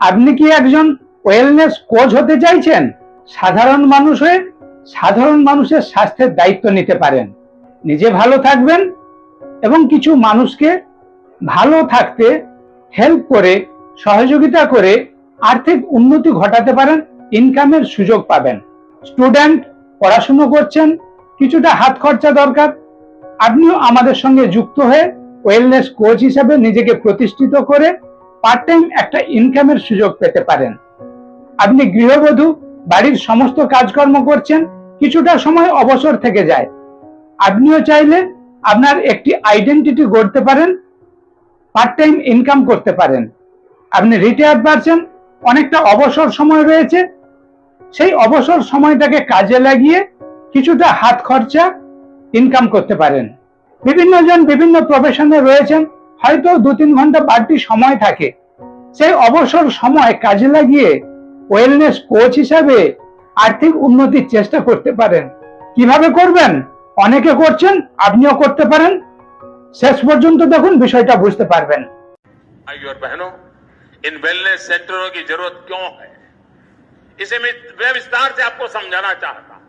আপনি কি একজন ওয়েলনেস কোচ হতে চাইছেন? সাধারণ মানুষ হয়ে সাধারণ মানুষের স্বাস্থ্যের দায়িত্ব নিতে পারেন। নিজে ভালো থাকবেন এবং কিছু মানুষকে ভালো থাকতে হেল্প করে, সহযোগিতা করে আর্থিক উন্নতি ঘটাতে পারেন ইনকামের সুযোগ পাবেন। স্টুডেন্ট পড়াশুনো করছেন, কিছুটা হাত খরচা দরকার। আপনিও আমাদের সঙ্গে যুক্ত হয়ে ওয়েলনেস কোচ হিসেবে নিজেকে প্রতিষ্ঠিত করে পার্ট টাইম একটা ইনকামের সুযোগ পেতে পারেন। আপনি গৃহবধূ, বাড়ির সমস্ত কাজকর্ম করছেন, কিছুটা সময় অবসর থেকে যায়। আপনিও চাইলে আপনার একটি আইডেন্টিটি গড়তে পারেন পার্ট টাইম ইনকাম করতে পারেন। আপনি রিটায়ার পারছেন অনেকটা অবসর সময় রয়েছে, সেই অবসর সময়টাকে কাজে লাগিয়ে কিছুটা হাত খরচা ইনকাম করতে পারেন। বিভিন্ন জন বিভিন্ন প্রফেশনে রয়েছেন হয়তো দু তিন ঘন্টা বাড়তি সময় থাকে সেই অবসর সময় কাজে লাগিয়ে ওয়েলনেস কোচ হিসাবে আর্থিক উন্নতির চেষ্টা করতে পারেন কিভাবে করবেন অনেকে করছেন আপনিও করতে পারেন শেষ পর্যন্ত দেখুন বিষয়টা বুঝতে পারবেন भाइयों और बहनों इन वेलनेस सेंटरों की जरूरत क्यों है इसे मैं मैं विस्तार से आपको समझाना चाहता हूं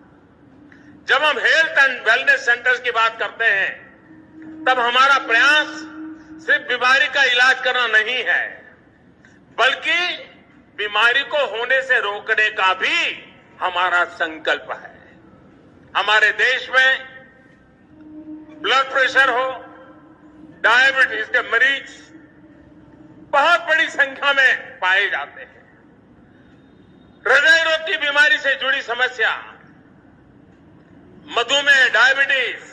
जब हम हेल्थ एंड वेलनेस सेंटर्स की बात करते हैं तब हमारा प्रयास सिर्फ बीमारी का इलाज करना नहीं है, बल्कि बीमारी को होने से रोकने का भी हमारा संकल्प है। हमारे देश में ब्लड प्रेशर हो डायबिटीज़ के मरीज़ बहुत बड़ी संख्या में पाए जाते हैं। हृदय रोग की बीमारी से जुड़ी समस्या, मधुमेह डायबिटीज़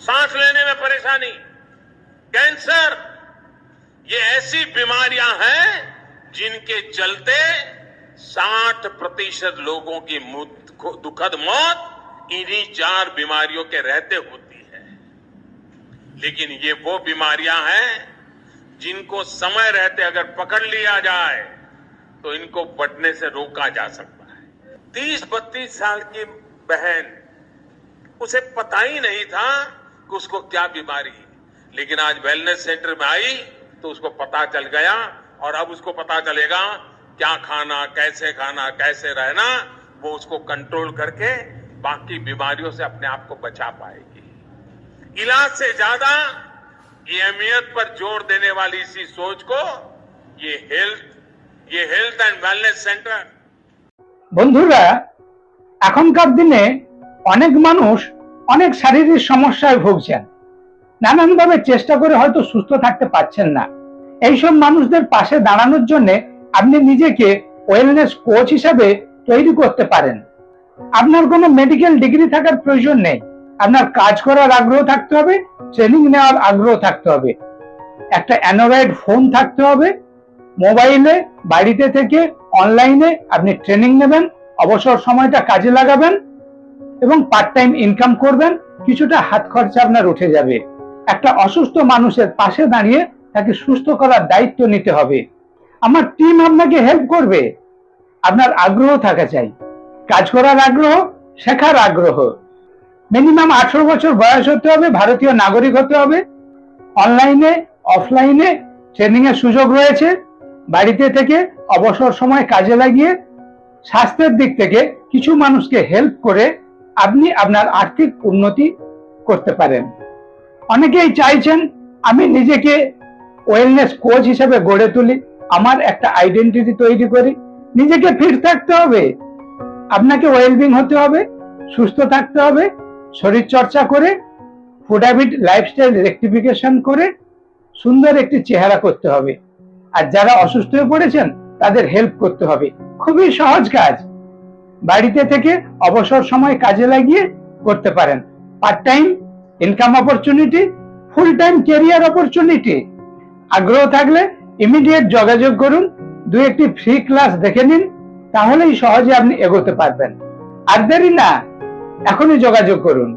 सांस लेने में परेशानी कैंसर। ये ऐसी बीमारियाँ हैं जिनके चलते 60 प्रतिशत लोगों की दुखद मौत इन्हीं चार बीमारियों के रहते होती है। लेकिन ये वो बीमारियाँ हैं जिनको समय रहते अगर पकड़ लिया जाए तो इनको बढ़ने से रोका जा सकता है। तीस बत्तीस साल की बहन, उसे पता ही नहीं था कि उसको क्या बीमारी है लेकिन आज वेलनेस सेंटर में आई तो उसको पता चल गया और अब उसको पता चलेगा क्या खाना कैसे खाना कैसे रहना वो उसको कंट्रोल करके बाकी बीमारियों से अपने आप को बचा पाएगी इलाज से ज्यादा ये अहमियत पर जोर देने वाली इसी सोच को ये हेल्थ ये हेल्थ एंड वेलनेस सेंटर বন্ধুরা এখনকার দিনে অনেক মানুষ অনেক শারীরিক সমস্যায় ভুগছেন নানানভাবে চেষ্টা করে হয়তো সুস্থ থাকতে পারছেন না। এইসব মানুষদের পাশে দাঁড়ানোর জন্য আপনি নিজেকে ওয়েলনেস কোচ হিসাবে তৈরি করতে পারেন। আপনার কোনো মেডিকেল ডিগ্রি থাকার প্রয়োজন নেই। আপনার কাজ করার আগ্রহ থাকতে হবে ট্রেনিং নেওয়ার আগ্রহ থাকতে হবে। একটা অ্যান্ড্রয়েড ফোন থাকতে হবে, মোবাইলে, বাড়িতে থেকে অনলাইনে আপনি ট্রেনিং নেবেন, অবসর সময়টা কাজে লাগাবেন এবং পার্ট টাইম ইনকাম করবেন, কিছুটা হাত খরচা আপনার উঠে যাবে। একটা অসুস্থ মানুষের পাশে দাঁড়িয়ে তাকে সুস্থ করার দায়িত্ব নিতে হবে। আমার টিম আপনাকে হেল্প করবে। আপনার আগ্রহ থাকা চাই। কাজ করার আগ্রহ, শেখার আগ্রহ। মিনিমাম আঠারো বছর বয়স হতে হবে, ভারতীয় নাগরিক হতে হবে। অনলাইনে অফলাইনে ট্রেনিং এর সুযোগ রয়েছে। বাড়িতে থেকে অবসর সময় কাজে লাগিয়ে স্বাস্থ্যের দিক থেকে কিছু মানুষকে হেল্প করে আপনি আপনার আর্থিক উন্নতি করতে পারেন। অনেকেই চাইছেন আমি নিজেকে ওয়েলনেস কোচ হিসেবে গড়ে তুলি, আমার একটা আইডেন্টিটি তৈরি করি, নিজেকে ফিট থাকতে হবে, আপনাকে ওয়েলবিং হতে হবে, সুস্থ থাকতে হবে শরীর চর্চা করে ফুড হ্যাবিট লাইফস্টাইল রেক্টিফিকেশন করে, সুন্দর একটি চেহারা করতে হবে। আর যারা অসুস্থ হয়ে পড়েছেন, তাদের হেল্প করতে হবে। খুবই সহজ কাজ। বাড়িতে থেকে অবসর সময় কাজে লাগিয়ে করতে পারেন। Part time income opportunity full time career opportunity আগ্রহ থাকলে ইমিডিয়েট যোগাযোগ করুন, দু একটি ফ্রি ক্লাস দেখে নিন, তাহলেই সহজে আপনি এগোতে পারবেন। আর দেরি না, এখনই যোগাযোগ করুন।